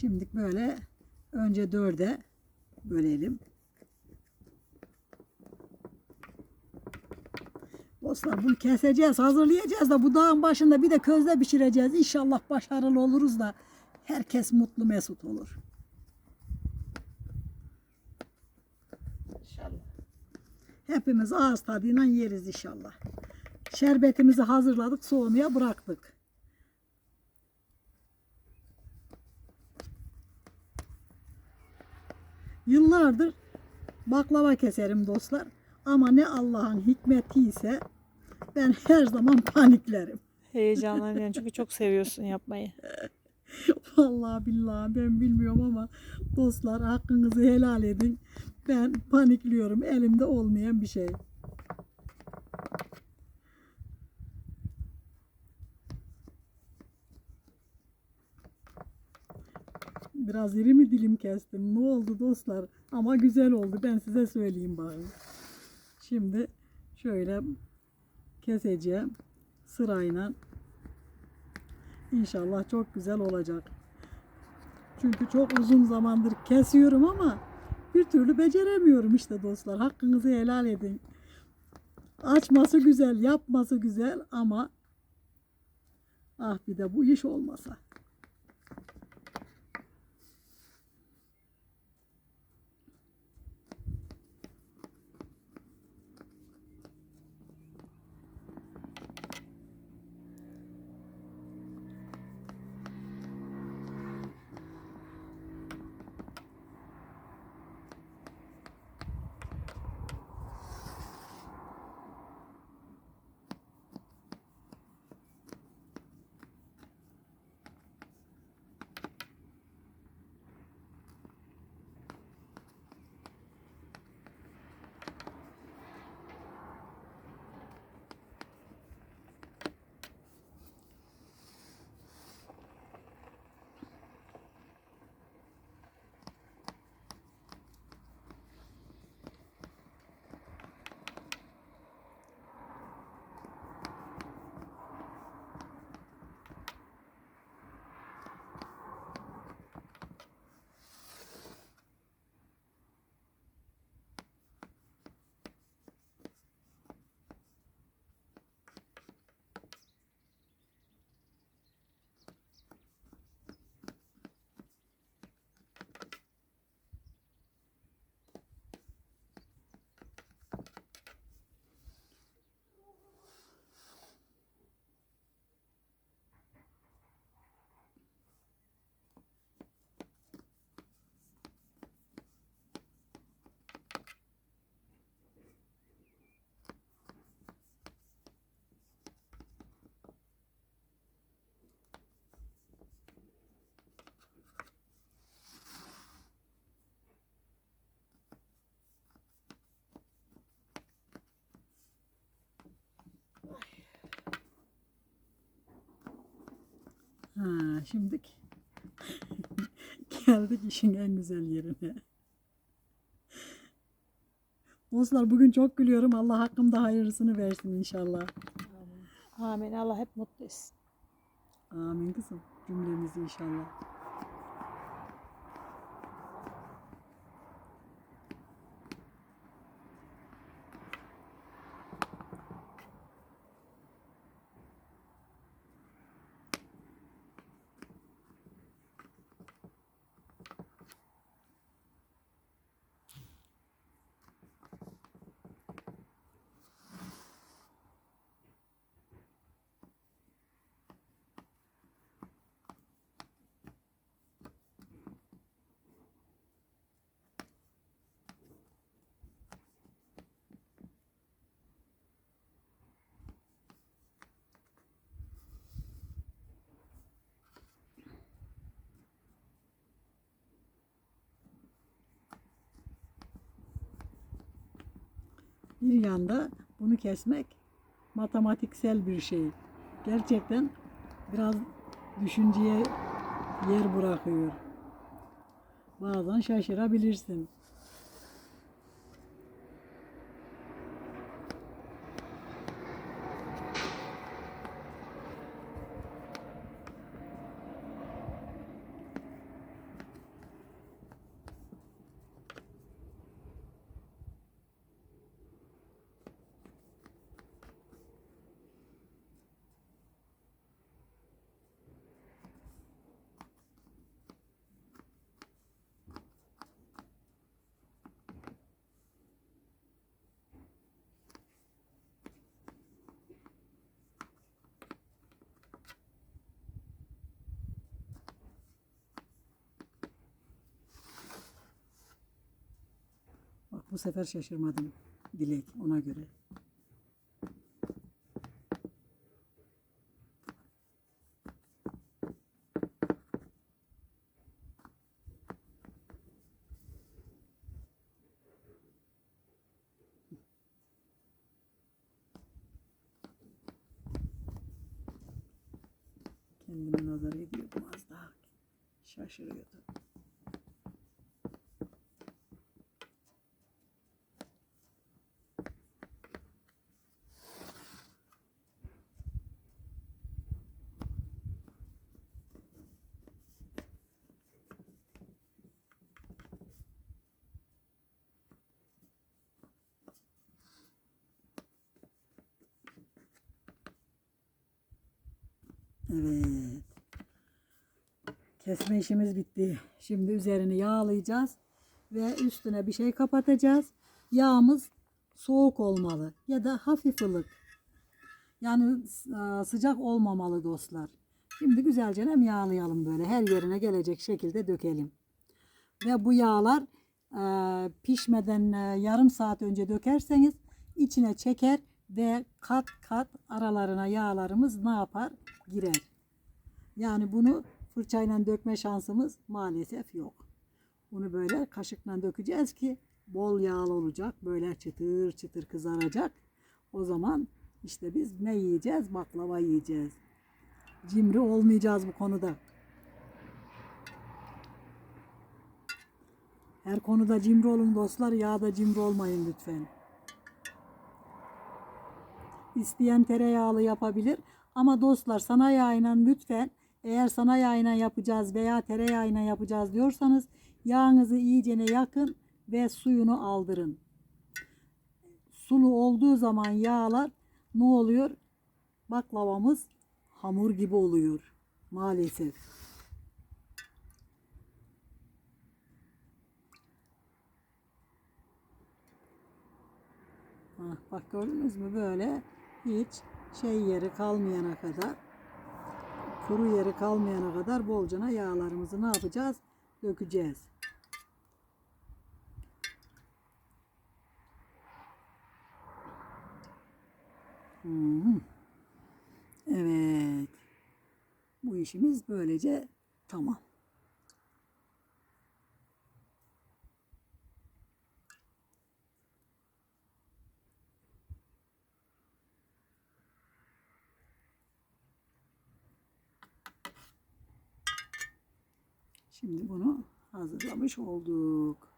Şimdi böyle önce dörde bölelim. Dostlar bunu keseceğiz, hazırlayacağız da bu dağın başında bir de közde pişireceğiz. İnşallah başarılı oluruz da herkes mutlu mesut olur. İnşallah. Hepimiz ağız tadıyla yeriz inşallah. Şerbetimizi hazırladık, soğumaya bıraktık. Yıllardır baklava keserim dostlar. Ama ne Allah'ın hikmeti ise ben her zaman paniklerim. Heyecanlanıyorum çünkü çok seviyorsun yapmayı. Vallahi billahi ben bilmiyorum ama dostlar hakkınızı helal edin. Ben panikliyorum. Elimde olmayan bir şey. Biraz iri mi dilim kestim? Ne oldu dostlar? Ama güzel oldu. Ben size söyleyeyim bari. Şimdi şöyle keseceğim sırayla. İnşallah çok güzel olacak. Çünkü çok uzun zamandır kesiyorum ama bir türlü beceremiyorum işte dostlar. Hakkınızı helal edin. Açması güzel, yapması güzel ama ah bir de bu iş olmasa. Ha, şimdi geldik işin en güzel yerine. Dostlar bugün çok gülüyorum. Allah hakkımda hayırlısını versin inşallah. Amin. Allah hep mutlu etsin. Amin kızım. Cümlemizi inşallah. Bir yanda bunu kesmek matematiksel bir şey. Gerçekten biraz düşünceye yer bırakıyor. Bazen şaşırabilirsin. Bu sefer şaşırmadım Dilek ona göre. Kendime nazar ediyordum az daha. Şaşırıyordum. Evet. Kesme işimiz bitti. Şimdi üzerini yağlayacağız ve üstüne bir şey kapatacağız. Yağımız soğuk olmalı ya da hafif ılık. Yani e, sıcak olmamalı dostlar. Şimdi güzelce hem yağlayalım böyle her yerine gelecek şekilde dökelim. Ve bu yağlar e, pişmeden e, yarım saat önce dökerseniz içine çeker ve kat kat aralarına yağlarımız ne yapar? Girer. Yani bunu fırçayla dökme şansımız maalesef yok. Bunu böyle kaşıkla dökeceğiz ki bol yağlı olacak. Böyle çıtır çıtır kızaracak. O zaman işte biz ne yiyeceğiz? Baklava yiyeceğiz. Cimri olmayacağız bu konuda. Her konuda cimri olun dostlar. Yağda cimri olmayın lütfen. İsteyen tereyağlı yapabilir. Ama dostlar sana yağıyla lütfen eğer sana yağıyla yapacağız veya tereyağıyla yapacağız diyorsanız yağınızı iyicene yakın ve suyunu aldırın. Sulu olduğu zaman yağlar ne oluyor? Baklavamız hamur gibi oluyor maalesef. Hah, bak gördünüz mü böyle hiç şey yeri kalmayana kadar kuru yeri kalmayana kadar bolcana yağlarımızı ne yapacağız? Dökeceğiz. Hmm. Evet. Bu işimiz böylece tamam. Şimdi bunu hazırlamış olduk.